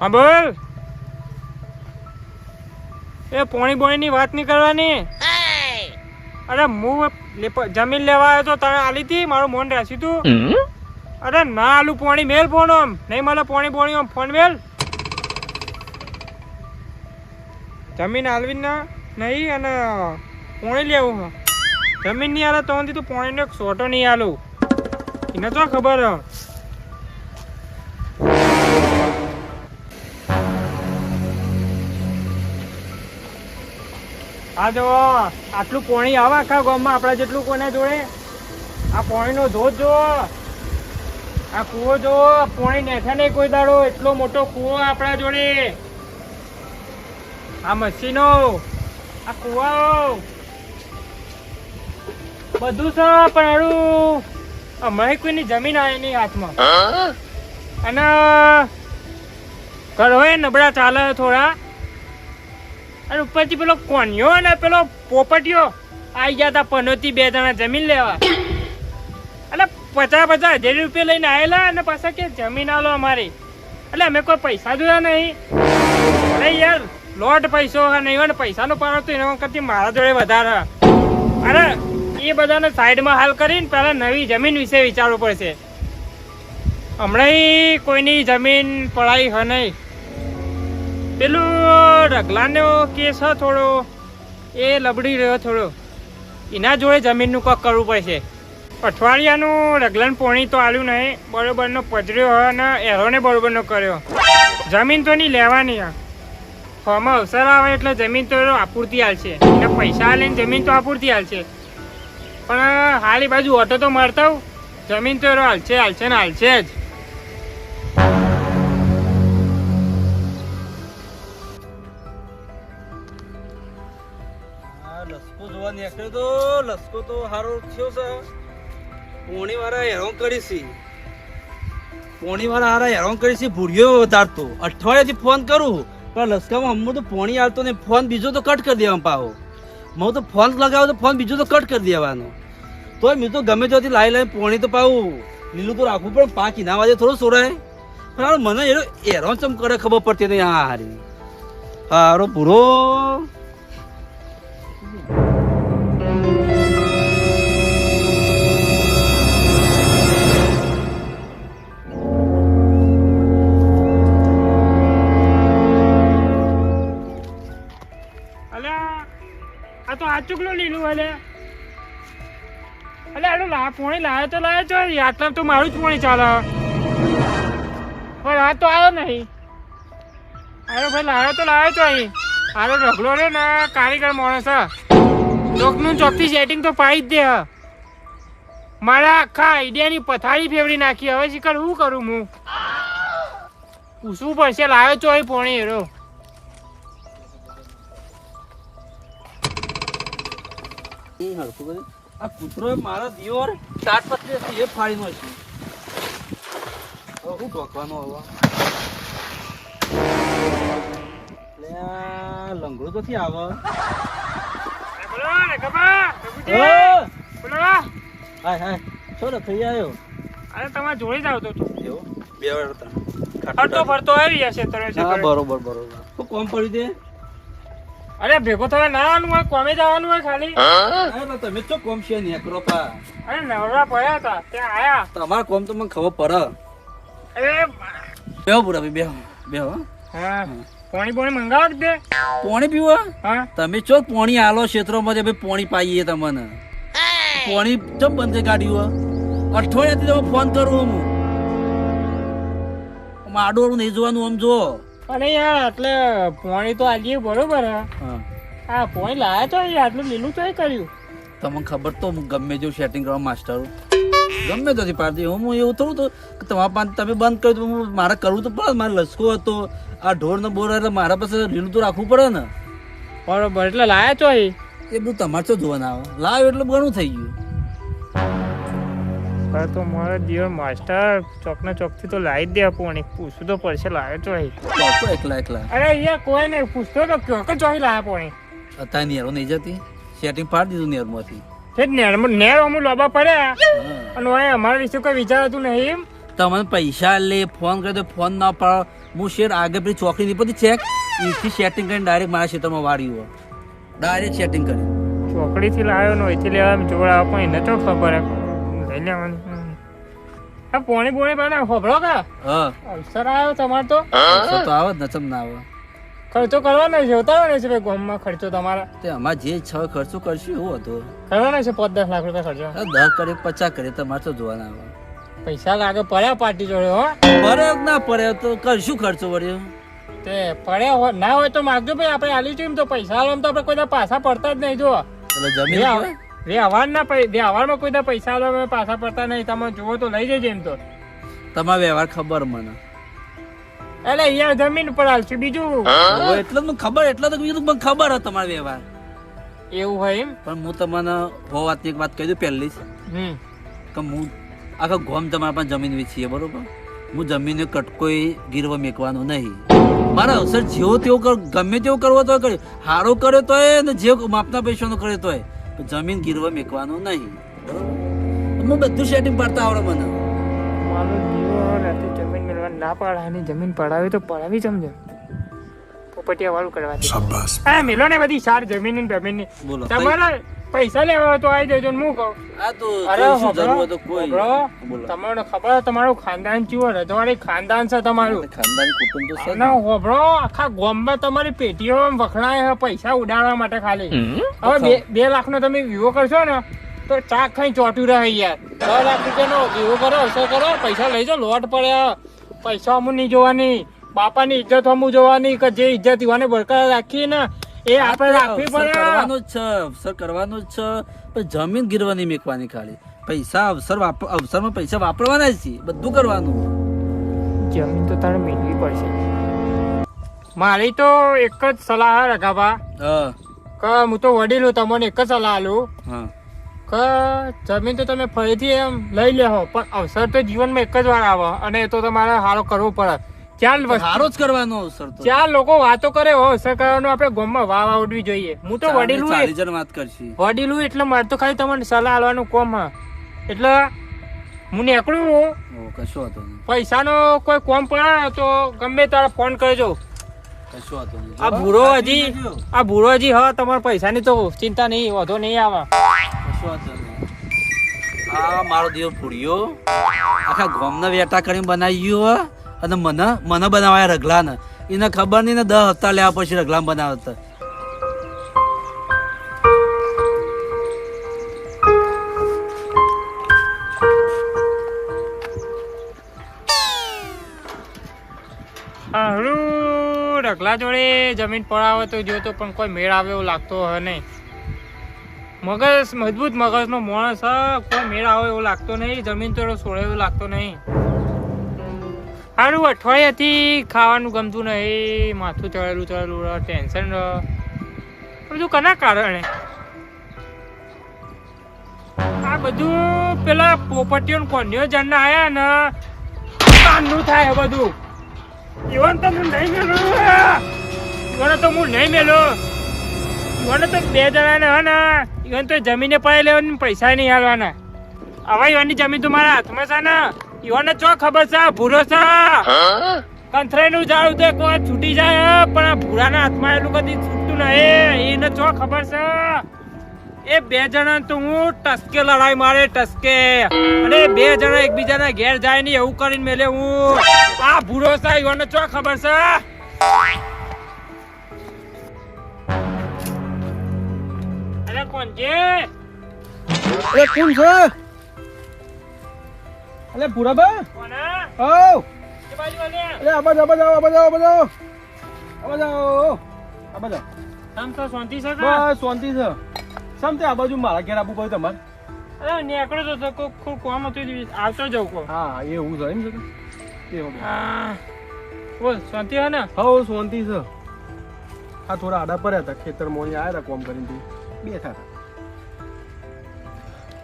હા બોલ. એ પોણી બોણીની વાત નહીં કરવાની. અરે હું જમીન લેવા આવ્યો તો તને આલી હતી? મારું મોન રાખ્યું તું. અરે ના આલું પોણી મેલ ફોન આમ. નહીં મળે પોણી બોણી આમ ફોન મેલ. જમીન આલવી ના નહીં અને પોણી લેવું હે. જમીન નહીં આલે તો તું પોણીનો એક સોટો નહીં આલું. એને તો ખબર હે આ જો આટલું પોણી આવે આખા ગામમાં આપણા જેટલું કોને જોડે? આ પોણીનો ધોધ જો. આ કૂવો જો પોણી નેઠે નહીં કોઈ દાડો. એટલો મોટો કૂવો આપણા જોડે. આ મશીનો આ કૂવાઓ. બધું છે પણ હારું હમણાં કોઈની જમીન આવે નહીં હાથમાં. અને ઘર હોય નબળા ચાલે થોડા. અને ઉપરથી પેલો કોન્યો અને પેલો પોપટિયો આવી ગયા હતા પનોતી બે જણા જમીન લેવા. અને પચાસ પચાસ હજાર રૂપિયા લઈને આવેલા અને પાછા કે જમીન આલો અમારી. એટલે અમે કોઈ પૈસા જોયા નહીં. અરે યાર, લોટ પૈસો નહીં હોય ને પૈસાનો પાડો તો એના કરતી મારા જોડે વધારે અરે, એ બધાને સાઈડમાં હાલ કરીને પહેલા નવી જમીન વિશે વિચારવું પડશે. હમણાં કોઈની જમીન પડાઈ હ નહીં. પેલું રગલાનો કેસ હ થોડો. એ લબડી રહ્યો થોડો. એના જોડે જમીનનું કંઈક કરવું પડશે. અઠવાડિયાનું રગલાન પોણી તો આવ્યું નહીં, બરોબરનો પજર્યો હોય અને એરોને બરોબરનો કર્યો. જમીન તો નહીં લેવાની આ ફોર્મમાં અવસર આવે એટલે જમીન તો આપૂરતી હાલશે એટલે પૈસા લઈને જમીન તો આપૂરતી હાલશે પણ હાલ એ બાજુ ઓટો તો મળતા જમીન તો એરો હાલશે હાલશે ને હાલશે જ. નીકળ્યો તો લસકો તો હારો થયો છે. પોણી વાળા હેરાન કરી છે. હારા હેરાન કરી છે, ભૂરિયો અઠવાડિયાથી ફોન કરું, પણ લસકામાં હમણાં તો પોણી આવતો ને ફોન બીજો તો કટ કરી દેવા પાહો. હું તો ફોન લગાવો તો ફોન બીજો તો કટ કરી દેવાનો. તોય મેં તો ગમે ત્યાંથી લાવી લાવી પોણી તો પાવું લીલું તો રાખવું પણ પાંચ ઇના વાજે થોડું સોરાય. પણ મને એનો હેરાન ચમ કરે ખબર પડતી નહીં. આ હારી. હારો પૂરો ચૂકલું લીલું અલે અલે આડું લા, પોણી લાયો તો લાયો છો આટલા તો મારું જ પોણી ચાલે. પણ આ તો આવ્યો નહીં. અરે ભાઈ, લાયો તો લાયો છો અહીં. આરો રગલો રે ને, કારીગર માણસ લોકનું ચોકથી સેટિંગ તો પાડી જ દે મારા આખા આઈડિયાની પથારી ફેવડી નાખી. હવે શીખર શું કરું હું? પૂછવું પડશે, લાયો છો અહીં પોણી હેરો. હમ, હરખું કરી. આ કૂતરો મારો દિયોર તાટપત્રી હતી, એ ફાડી નો છે. હું ઢોકવાનો હવા? લંગડો તો થી આવે બોલો ને ગભા બોલો. હાય હાય. છો ને થઈ આવ્યો? અરે તમારે જોડે જ આવતો હતો. એવું? બે વાર હતા. ફરતો ફરતો આવી જશે તરત છે બરોબર બરોબર. કોમ પડી તે? અરે ભેગો થવા ના આવવાનું હોય કોમે જવાનું હોય ખાલી. તમે ચો કોમ છે ને પા. અરે નવરા પડ્યા હતા ત્યાં આયા. તમારા કોમ તો મને ખબર પડે. અરે બેહો પૂરા ભાઈ બેહો બેહો હા. પાણી પાણી મંગાવ દે પાણી પીવો? હા. તમે ચો પોણી આલો ક્ષેત્રોમાં અમે પોણી પાઈએ તમને. પોણી ચમ બંધ ગાડીઓ અઠવાડિયાથી તમે ફોન કરું હું આડોળું નહીં જોવાનું આમ જો અને યાર એટલે પોણી તો આજે બરોબર હે? પાણી લાયા તો યાર આટલું લીલું તો કર્યું. તમને ખબર તો હું ગમે જેવું સેટિંગ કરવા માસ્ટર ગમે ત્યાંથી પાડતી. હું એવું થોડું તો કે તમારા પાસે તમે બંધ કર્યું તો હું મારે કરવું તો પડે મારે લસકો હતો આ ઢોર ને બોર એટલે મારા પાસે લીલું તો રાખવું પડે ને. બરોબર એટલે લાયા તો એ બધું તમારે શું જોવાના આવે. લાવ એટલે ઘણું થઈ ગયું. હા તો મારા દિવસ માસ્ટર ચોકના ચોકથી તો લાવી દે પાણી પૂછવું તો પડશે લાવ્યો તો તો એકલા એકલા. અરે અહીંયા કોઈ નહીં પૂછતો તો કયો કે લાવ્યા પણ અત્યારે નેરો નહીં જતી. સેટિંગ પાડી દીધું નેરમાંથી તે જ નેર નેર અમુક લોબા પડ્યા. અને ઓય અમારા વિશે કોઈ વિચારતું નહીં એમ? તમને પૈસા લે ફોન કરે તો ફોન ના પાડો. હું શેર આગળ પેલી ચોકડી ની બધી ચેક એથી સેટિંગ કરીને ડાયરેક્ટ મારા ક્ષેત્રમાં વાળ્યું ડાયરેક્ટ સેટિંગ કરી. ચોકડીથી લાવ્યો ને એથી લેવા જોડાવા પણ એને તો ખબર. લઈ લેવાનું. પોણી પોણી બને ખબરો કે? હા. અવસર આવ્યો તમારે તો. અવસર તો આવે જ નચમ ના આવે. ખર્ચો કરવાનો છે ઉતારવાનો છે ભાઈ ગામમાં ખર્ચો તમારા? તે અમાર જે છ ખર્ચો કરશું એવું હતું. કરવાનો છે પાંચ દસ લાખ રૂપિયા ખર્ચો? દસ કરે પચાસ કરે તમારે તો જોવાના આવે પૈસા લાગે પડ્યા પાર્ટી જોડે હો. પડે ના પડે તો કરશું ખર્ચો વળ્યો. તે પડ્યા હોય ના હોય તો માગજો ભાઈ આપણે આલી એમ તો પૈસા આલો તો આપણે કોઈ પાછા પડતા જ નહીં જો એટલે જમીન વ્યવહાર વ્યવહારના પૈ- વ્યવહારમાં કોઈ દા પૈસા આલો પાછા પડતા નહીં. તમે જુઓ તો લઈ જજે એમ તો. તમારો વ્યવહાર ખબર મને. એટલે અહીંયા જમીન પર હાલશું. બીજું? એટલે જ મને ખબર એટલે તો બીજું મને ખબર હતો તમારો વ્યવહાર. એવું હોય એમ? પણ હું તમને હો વાતની એક વાત કહી દઉં પહેલી. જ કે હું આખા ગોમ તમારા પણ જમીન વેચીએ બરોબર? હું જમીનને કટકોઈ ગીરવા મેકવાનો નહીં. મારા અવસર જેવો તેવો કર ગમે તેવો કરવો તો કરે હારો કર્યો તો ને જે માપના પૈસાનો કર્યો તો પણ જમીન ગીરવા મેકવાનું નહીં. હું બધું સેટિંગ પડતા આવડે મને. મારું રાતે જમીન મેળવા ના પડાવી જમીન પડાવી તો પડાવી સમજો. પોપટિયા વાળું કરવા આ મેલો ને બધી સાર જમીનની જમીનની બોલો તમારે પૈસા લેવા તો આવી જજો ને હું કહું? આ તો શું જરૂર હોભળો, કોઈ હોભળો. ખબર તમારું ખાનદાન ચીવો રજવાડી ખાનદાન છે તમારું? ખાનદાન કુટુંબ તો છે જ. હોભળો આખા ગોમમાં તમારી પેટીઓ વખણાય છે પૈસા ઉડાડવા માટે ખાલી. હવે બે બે લાખનો તમે વિવો કરશો ને તો ચાક ખાઈ ચોટ્યું રહે યાર. દસ લાખ રૂપિયાનો વિવો કરો અસર કરો પૈસા લઈ જાઓ લોટ પડ્યા. પૈસા અમુ નહીં જોવાની બાપાની ઇજ્જત અમુ જોવાની કે જે ઇજ્જત યુવાને બરકરાર રાખી ને એ આપણે રાખવી પડે. કરવાનો જ છે અવસર કરવાનું જ છે. પણ જમીન ગીરવાની મેકવાની ખાલી. પૈસા અવસર અવસરમાં પૈસા વાપરવાના જ છે બધું કરવાનું. જમીન તો તારે મેળવી પડશે. મારી તો એક જ સલાહ હા કે હું તો વડીલ તમને એક જ સલાહ આલું હા. કે જમીન તો તમે ફરીથી એમ લઈ લેહો પણ અવસર તો જીવનમાં એક જ વાર આવે અને એ તો તમારે સારો કરવો પડે. ચાલ જ કરવાનો અવસર તો. ચાર લોકો વાતો કરે હો અવસર કરવાનો આપણે ગામમાં વાવ આવડવી જોઈએ. હું તો વડીલું વાત કરશી. વડીલું એટલે મારે તો ખાલી તમને સલાહ આલવાનું કોમ હા. એટલે હું નીકળું કશો હતો પૈસાનો કોઈ કોમ પણ તો ગમે તારા ફોન કરજો. આ ભૂરો હજી આ ભૂરો હજી હા તમારે પૈસાની તો ચિંતા નહીં વધો નહીં આવે. આ મારો દેવ પૂર્યો આખા ગોમના વેટા કરીને બનાવી ગયો હો. અને મને મને બનાવાયા રગલા ને એને ખબર નહીં ને દસ હપ્તા લેવા પછી રગલા બનાવતા. રગલા જોડે જમીન પડાવે તો જોતો પણ કોઈ મેળ આવે એવું લાગતો હે નહીં. મગજ, મજબૂત મગજનો માણસ કોઈ મેળ આવે એવું લાગતો નહીં. જમીન તો સોળે એવું લાગતો નહીં. સારું અઠવાડિયાથી ખાવાનું ગમતું નહીં, માથું ચડેલું ચડેલું ટેન્શન બધું કના કારણે? આ બધું પેલા પોપટીઓ કોન્યો જણના આયા ને કાનનું થાય બધું. ઈવન તો હું નહીં મેલું. જીવન તો હું નહીં મેલું. જીવન તો બે જણાને હા ને, ઈવન તો જમીને પાઈ લેવાની પૈસા નહીં હાલવાના. હવે ઈવનની જમીન તો મારા હાથમાં છે ને. ઈવનને ચો ખબર છે? ભૂરો છે. કંથરાઈ નું ઝાડ તો કોઈ છૂટી જાય પણ આ ભૂરાના હાથમાં એટલું બધી છૂટતું નહીં. એને ચો ખબર છે? એ બે જણા તો હું ટસકે લડાઈ મારે ટસકે. અને બે જણા એકબીજાના ઘેર જાય નહીં એવું કરીને મેલે હું. આ ભૂરો છે ઈવનને ચો ખબર છે? અરે કોણ છે? અરે કોણ છે? અલે પૂરાબા આવ. એ બાજુ અલે આબા આબા આબા જાવ આબા જાવ આબા જાવ આબા જાવ આમ તો શાંતિ છે બસ શાંતિ છે. સમ આ બાજુ મારા ઘેર આપવું પડે તમારે? અરે નીકળો તો તો કોક કોક કોમ હતું આવતો જવું કો હા એવું છે એમ છે એવું બોલ શાંતિ હે ને? હવ શાંતિ છે. આ થોડા આડા પર હતા ખેતરમાં અહીંયા આવ્યા હતા કોમ કરીને. બેઠા હતા.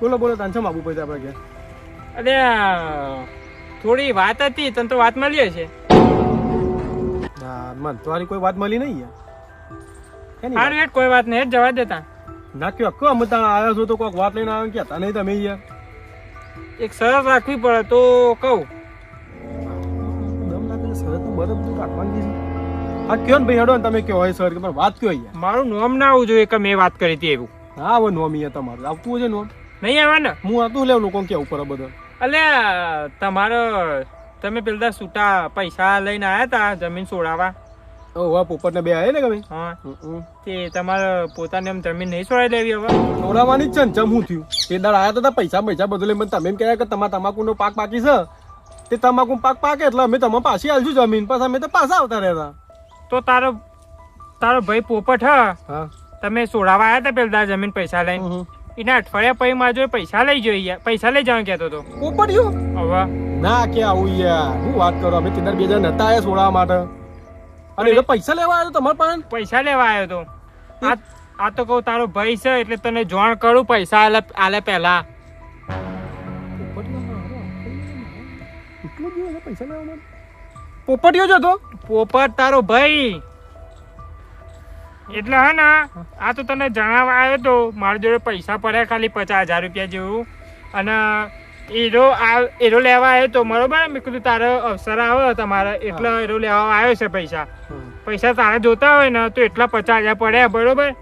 બોલો બોલો તાન ચમ આપવું પડે આપણે ઘેર? અરે થોડી વાત હતી તને તો વાત મળી હશે. ના મન તમારી કોઈ વાત મળી નહીં યાર. વાત? કોઈ વાત નહીં જવા દેતા ના કયો અક્કો અમે ત્યાં આવ્યા છો તો કોઈક વાત લઈને આવ્યા કહેતા નહીં તમે યાર. એક શરત રાખવી પડે તો કહું. દમ લાગે શરત બરફ કાઢવાની છે. કયો ને ભાઈ હેડો ને તમે કયો હોય સર કે વાત કયો યાર? મારું નોમ ના આવવું જોઈએ કે મેં વાત કરી હતી એવું. હા હવે નોમ યાર તમારું. આવતું હશે નોમ. નહીં આવે ને હું આવતું લેવું લોકો કેવું પર બધો? એટલે તમારો તમે પેલા છૂટા પૈસા લઈને આવ્યા હતા જમીન છોડાવવા ઓવા હવે પોપટ ને બે આવે ને કે ભાઈ હા. તે તમારે પોતાને એમ જમીન નહીં છોડાઈ લેવી હવે? છોડાવવાની જ છે ને ચમ હું થયું? તે દાડ આવ્યા હતા પૈસા પૈસા બધું લઈને. તમે એમ કહેવાય કે તમારા તમાકુનો પાક પાકી છે. તે તમાકુ પાક પાકે એટલે અમે તમે પાછી આલશું જમીન. પાછા અમે તો પાછા આવતા રહેતા. તો તારો તારો ભાઈ પોપટ હ? હા. તમે છોડાવવા આવ્યા હતા પેલા જમીન પૈસા લઈને. એના અઠવાડિયા પછી મારે જોડે પૈસા લઈ જોઈએ પૈસા લઈ જવાનું કહેતો હતો પોપટિયું હવે. ના કે આવું યાર. હું વાત કરો? અમે તે દાડ બે જણ હતા એ છોડાવવા માટે. અને એ પૈસા લેવા આવ્યો તમાર પાસે? પૈસા લેવા આવ્યો તો. આ આ તો કહું તારો ભાઈ છે એટલે તને જોણ કરું પૈસા આલે આલે પહેલા. પોપટિયો જ હતો પોપટ તારો ભાઈ. એટલે હે ને આ તો તને જણાવવા આવ્યો તો મારી જોડે પૈસા પડ્યા ખાલી પચાસ હજાર રૂપિયા જેવું. અને એરો આ એરો લેવા આવ્યો તો બરોબર મેં કીધું તારો અવસર આવ્યો તમારે એટલે એરો લેવા આવ્યો છે પૈસા. પૈસા તારે જોતા હોય ને તો એટલા પચાસ હજાર પડ્યા બરોબર?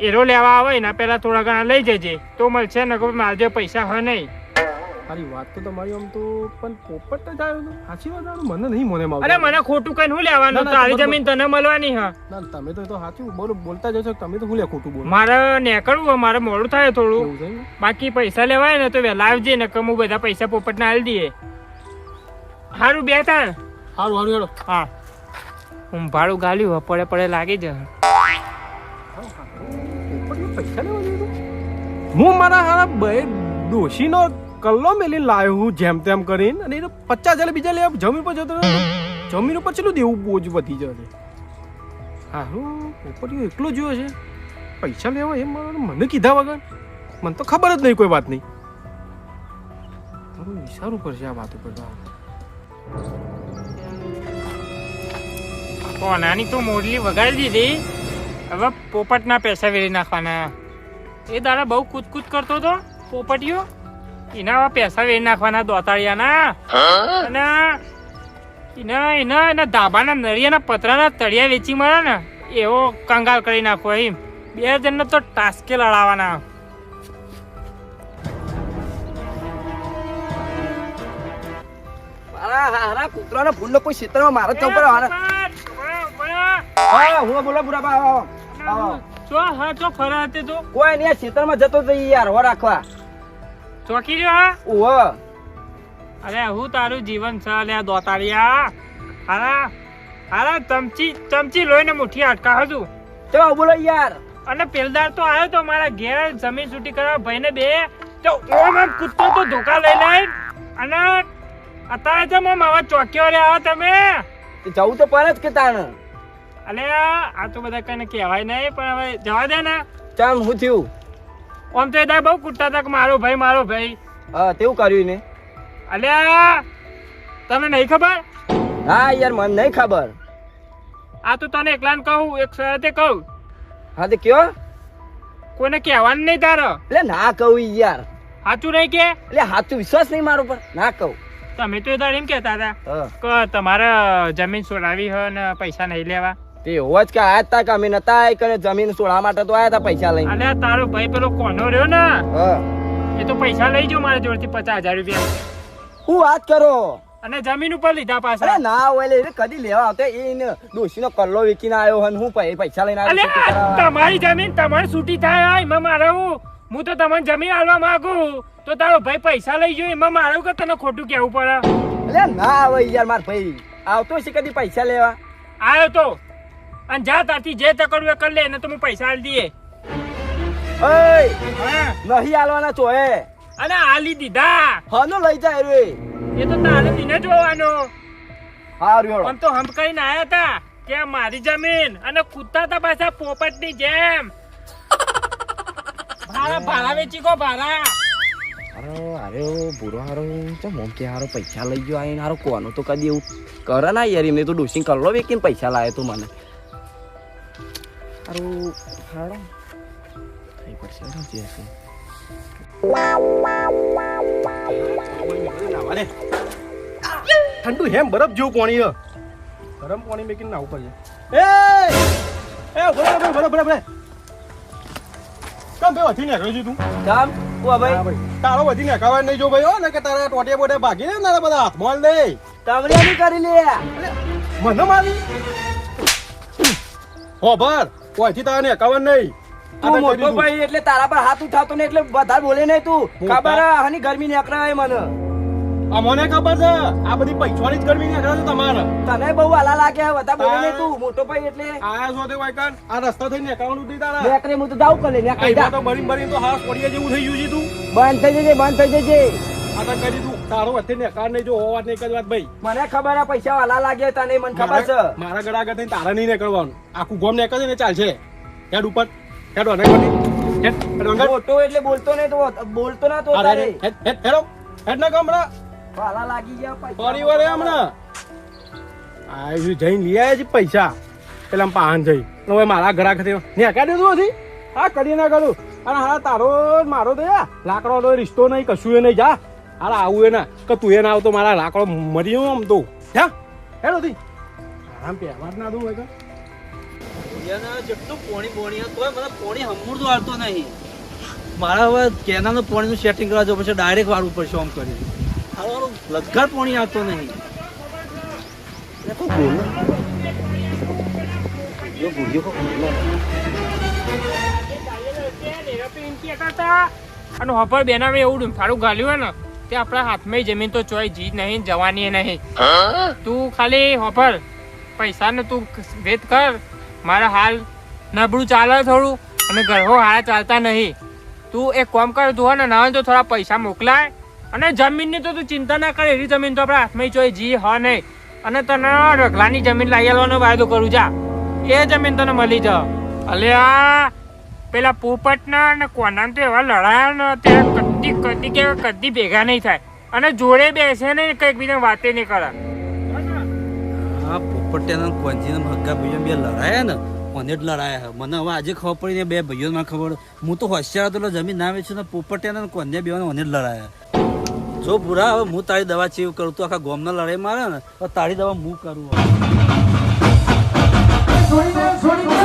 એરો લેવા આવે ને પહેલા થોડા ઘણા લઈ જજે. તો મળશે ને મારા જોડે પૈસા હોય નહીં. મારી વાત તો તમારી આમ તો પણ પોપટ જ આવ્યો સાચી વાત આનું? મને નહીં મને માવતું. અરે મને ખોટું કઈ હું લેવાનું. તારી જમીન તને મળવાની હા. ના તમે તો એ તો સાચું બોલો બોલતા જશો તમે તો હું લે ખોટું બોલો? મારે નીકળવું મારે મોડું થાય થોડું? બાકી પૈસા લેવાય ને તો વહેલા આવજે ને કે હું બધા પૈસા પોપટ ના આલી દઈએ. સારું બે થાય હારું હારું હેડો. હા. હું ભાડું ગાલ્યું પડે પડે લાગી જ પૈસા લેવા હું મારા હારા બે ડોશીનો કલ્લો મેલી લાવ્યો હું જેમ તેમ કરીને અને એને પચાસ હજાર બીજા લેવા જમીન પર જતો. જમીન ઉપર ચેટલું દેવું બોજ વધી જશે. હારું પોપટીઓ એકલો જોયો છે. પૈસા લેવા એમ મને કીધા વગર? મને તો ખબર જ નહીં કોઈ વાત નહીં. મારું વિચારવું પડશે આ વાત ઉપર. કોનાની તો મોરલી વગાડી દીધી. હવે પોપટના પૈસા વેરી નાખવાના. એ દાડા બહુ કૂદકૂદ કરતો હતો પોપટીયો એના પૈસા વેરી નાખવાના દોતાળિયાના? અને એના એના એના ધાબાના નળિયાના પતરાના તળિયા વેચી મળે ને? એવો કંગાલ કરી નાખો એમ. બે જણને તો ટાસ્કે લડાવવાના. મારા કૂતરાના ભૂલનો કોઈ ક્ષેત્રમાં મારા જ હા હું બોલો બુરા બા આવો, આવો. ચો હા ચો ખરા હતી તો. કોઈ નહીં ક્ષેત્રમાં જતો તો યાર હો રાખવા. ચોકી રહ્યો ઓહો અરે હું તારું જીવન છે લે દોતાળિયા અરે અરે ચમચી ચમચી લોહીને મુઠ્ઠી અટકા હતું તો બોલો યાર. અને પેલદાર તો આવ્યો તો મારા ઘેર જમીન છૂટી કરવા ભાઈને બે. તો ઓમ આમ કૂદતો તો ધોકા લઈ લઈ અને અત્યારે તો મમ આવા ચોકીઓ રે આવો તમે. જવું તો પર જ કે તાણ. અલ્યા આ તો બધા કઈને કહેવાય નહીં પણ હવે જવા દે ને. ચાલ હું થયું. આમ તો એ બહુ કૂટતા હતા કે મારો ભાઈ મારો ભાઈ. હા તેવું કર્યું ને અલ્યા તને નહીં ખબર? હા યાર મને નહીં ખબર. આ તો તને એકલાને કહું એક સાથે કહું. હા તે કયો? કોઈને કહેવાનું નહીં તારો. એટલે ના કહું યાર. સાચું નહીં કે? એટલે સાચું વિશ્વાસ નહીં મારો પર. ના કહું. તમે તો દાડે એમ કહેતા હતા કે તમારે જમીન છોડાવી હોય ને પૈસા નહીં લેવા. તે એવો જ કે આયા જ તા કે અમે નતા આય કરે જમીન સોળા માટે તો આયા તા પૈસા લઈને. અને તારો ભાઈ પેલો કોનો રહ્યો ને? હા. એ તો પૈસા લઈ જો મારા જોડથી પચાસ હજાર રૂપિયા. હું વાત કરો? અને જમીન ઉપર લીધા અરે પાછા ના હોય લે, કદી લેવા આવતો એને ડોશીનો કલ્લો વેચીને આવ્યો હન હું પૈસા લઈને આવ્યો તમારી જમીન તમારી છૂટી થાય હોય, એમાં મારે હું હું તો તમને જમીન આલવા માંગુ તો તારો ભાઈ પૈસા લઈ ગયો એમાં મારું કે તને ખોટું કેવું પડે? અલે ના આવે યાર માર ભાઈ. આવતો છે કદી પૈસા લેવા? આવ્યો તો. અને જા તારથી જે તકડું કર લે એને તો હું પૈસા આલી દઈએ. ઓય નહીં આલવાના ચોએ અને આલી દીધા. હનો લઈ જાય રે. એ તો તારે દિને જોવાનો હા હેડો. આમ તો હમ કરીને આયા તા કે મારી જમીન અને કૂદતા હતા પાછા પોપટની જેમ. ભાડા ભાડા વેચી કો ભાડા. અરે અરે બુરો હારો ચમ મોમ કે હારો પૈસા લઈ ગયો આઈને હારો કોનો તો કદી એવું કરે ના યાર એમને તો ડોસિંગ કરલો વેકીને પૈસા લાવે તું મને. હારો હારો થઈ પડશે જે હશે ઠંડુ હેમ બરફ જેવું પાણી હે ગરમ પાણી મેકીને નાવું ઉપર એ એ ભલે ભલે ભલે ભલે કેમ ભાઈ વધી નીકળ્યો છે તું? કામ? ઓ ભાઈ. તારો વધી નીકળવા નહીં જો ભાઈ હો ને કે તારા ટોટિયા બોટિયા ભાગી ને તારા બધા હાથમાં દે. તમરિયાની કરી લે. મને મારી? હો ભર. કોઈથી તાને નીકળવા નહીં. તું મોટો ભાઈ એટલે તારા પર હાથ ઉઠાવતો ને એટલે વધારે બોલે નહીં તું. ખબર હની ગરમી નીકળે મને. આ મને ખબર છે? આ બધી પૈસાની જ ગરમી નીકળે છે તમારે. તને બહુ આલા લાગે વધારે બોલે નહીં તું મોટો ભાઈ એટલે. આયા છો તે વાયકાન આ રસ્તા થઈ નીકળવાનું નહીં તારા. નીકળે હું તો દાવ કરે નીકળી આ તો બરી બરી તો હાસ પડીએ જેવું થઈ ગયું છે તું. બંધ થઈ જજે બંધ થઈ જજે. આ તો કરી તું તારો વચ્ચે નીકળ નહીં જો હોવા નહીં એક ભાઈ. મને ખબર હે પૈસા આલા લાગે તને મને ખબર છે. મારા- ગળા આગળ થઈને તારા નહીં નીકળવાનું. આખું ગોમ નીકળશે ને ચાલશે. હેડ ઉપર. હેડ વાને કરી હેડ હેડ વાંગર મોટો એટલે બોલતો નહીં તો બોલતો ના તો તારે. હેડ હેડ હેડ ના હમણાં આલા લાગી ગયા પૈસા પરિવાર હે હમણાં. આ જઈને લઈ આવ્યા છે પૈસા. પેલા પાન જઈ. હવે મારા ઘરા ખાતે નથી હા કરી ના કરું. અને હા તારો મારો તો યા લાકડો રિશ્તો નહીં કશું એ નહીં જા. હારા આવું એના. કે તું એના આવતો મારા લાકડો મરી આમ તો. હા? હેડો થી આરામ પે આવાજ ના દઉં હોય તો. જેટલું પોણી પોણી તોય મને પોણી હમુરતું આવતો નહીં. મારા હવે કેનાનું પોણીનું સેટિંગ કરવા જવું પડશે ડાયરેક્ટ વાળવું પડશે આમ કરી હારું લગર પોણી આવતો નહીં. અને હપર બેનાવે એવું ડુંફાળું ગાલ્યું હોય ને. તે આપણા હાથમાં જમીન તો ચોય જી નહીં જવાની નહીં. તું ખાલી હપર પૈસાને તું વેત કર મારા હાલ નબળું ચાલે થોડું અને ઘરો હારા ચાલતા નહીં. તું એક કામ કર તું હે ને ના તો થોડા પૈસા મોકલાય અને જમીનની તો તું ચિંતા ના કર એવી જમીન તો આપણા હાથમાં ચોય જી હ નહીં. અને તને રગલાની જમીન લઈ આવવાનો વાયદો કરું જા. એ જમીન તને મળી જા. અલ્યા પેલા પોપટના અને કોના તો એવા લડાયા ને તે કદી કદી કે કદી ભેગા નહીં થાય. અને જોડે બેસે ને કંઈક બીજા વાતે નહીં કરે. હા પોપટિયાના કોંજીના હગ્ગા ભાઈઓ બે લડાયા ને મને જ લડાયા. મને હવે આજે ખબર પડી ને બે ભાઈઓ મને ખબર. હું તો હોશિયાર હતો જમીન ના વેચું ને પોપટિયાના કોંજે બે મને જ લડાયા. જો પૂરા હવે હું તારી દવા ચેવ કરું તું આખા ગોમના લડાઈ મારે ને તો તારી દવા હું કરું છોડી દે છોડી દે.